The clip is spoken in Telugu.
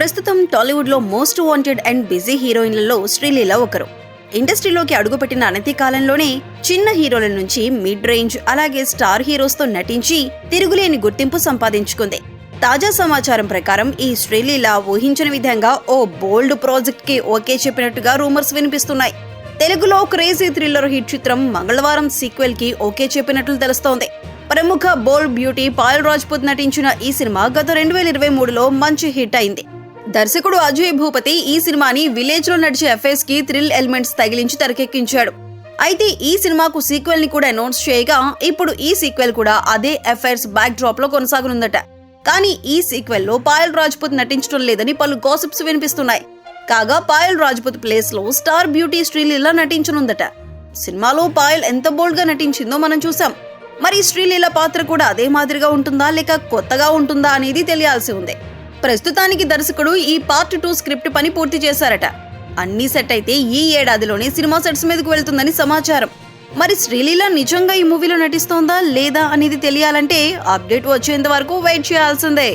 ప్రస్తుతం టాలీవుడ్లో మోస్ట్ వాంటెడ్ అండ్ బిజీ హీరోయిన్లలో శ్రీలీల ఒకరు. ఇండస్ట్రీలోకి అడుగుపెట్టిన అనతి కాలంలోనే చిన్న హీరోల నుంచి మిడ్ రేంజ్ అలాగే స్టార్ హీరోస్తో నటించి తిరుగులేని గుర్తింపు సంపాదించుకుంది. తాజా సమాచారం ప్రకారం ఈ శ్రీలీల ఊహించని విధంగా ఓ బోల్డ్ ప్రాజెక్ట్కి ఓకే చెప్పినట్టుగా రూమర్స్ వినిపిస్తున్నాయి. తెలుగులో క్రేజీ థ్రిల్లర్ హిట్ చిత్రం మంగళవారం సీక్వెల్కి ఓకే చెప్పినట్లు తెలుస్తోంది. ప్రముఖ బోల్డ్ బ్యూటీ పాయల్ రాజ్పుత్ నటించిన ఈ సినిమా గత రెండు వేల ఇరవై మూడులో మంచి హిట్ అయింది. దర్శకుడు అజయ్ భూపతి ఈ సినిమాని విలేజ్లో నడిచే ఎఫ్ఎస్కి థ్రిల్ ఎలిమెంట్స్ తగిలించి తెరకెక్కించాడు. అయితే ఈ సినిమాకు సీక్వెల్ని కూడా అనౌన్స్ చేయగా ఇప్పుడు ఈ సీక్వెల్ కూడా అదే ఎఫైర్స్ బ్యాక్ డ్రాప్లో కొనసాగనుందట. కానీ ఈ సీక్వెల్లో పాయల్ రాజ్పుత్ నటించడం లేదని పలు గాసిప్స్ వినిపిస్తున్నాయి. కాగా పాయల్ రాజ్పుత్ ప్లేస్లో స్టార్ బ్యూటీ శ్రీలీల నటించనుందట. సినిమాలో పాయల్ ఎంత బోల్డ్గా నటించిందో మనం చూసాం. మరి శ్రీలీల పాత్ర కూడా అదే మాదిరిగా ఉంటుందా లేక కొత్తగా ఉంటుందా అనేది తెలియాల్సి ఉంది. ప్రస్తుతానికి దర్శకుడు ఈ పార్ట్ టూ స్క్రిప్ట్ పని పూర్తి చేశారట. అన్ని సెట్ అయితే ఈ ఏడాదిలోనే సినిమా సెట్స్ మీదకు వెళ్తుందని సమాచారం. మరి శ్రీలీల నిజంగా ఈ మూవీలో నటిస్తోందా లేదా అనేది తెలియాలంటే అప్డేట్ వచ్చేంత వరకు వెయిట్ చేయాల్సిందే.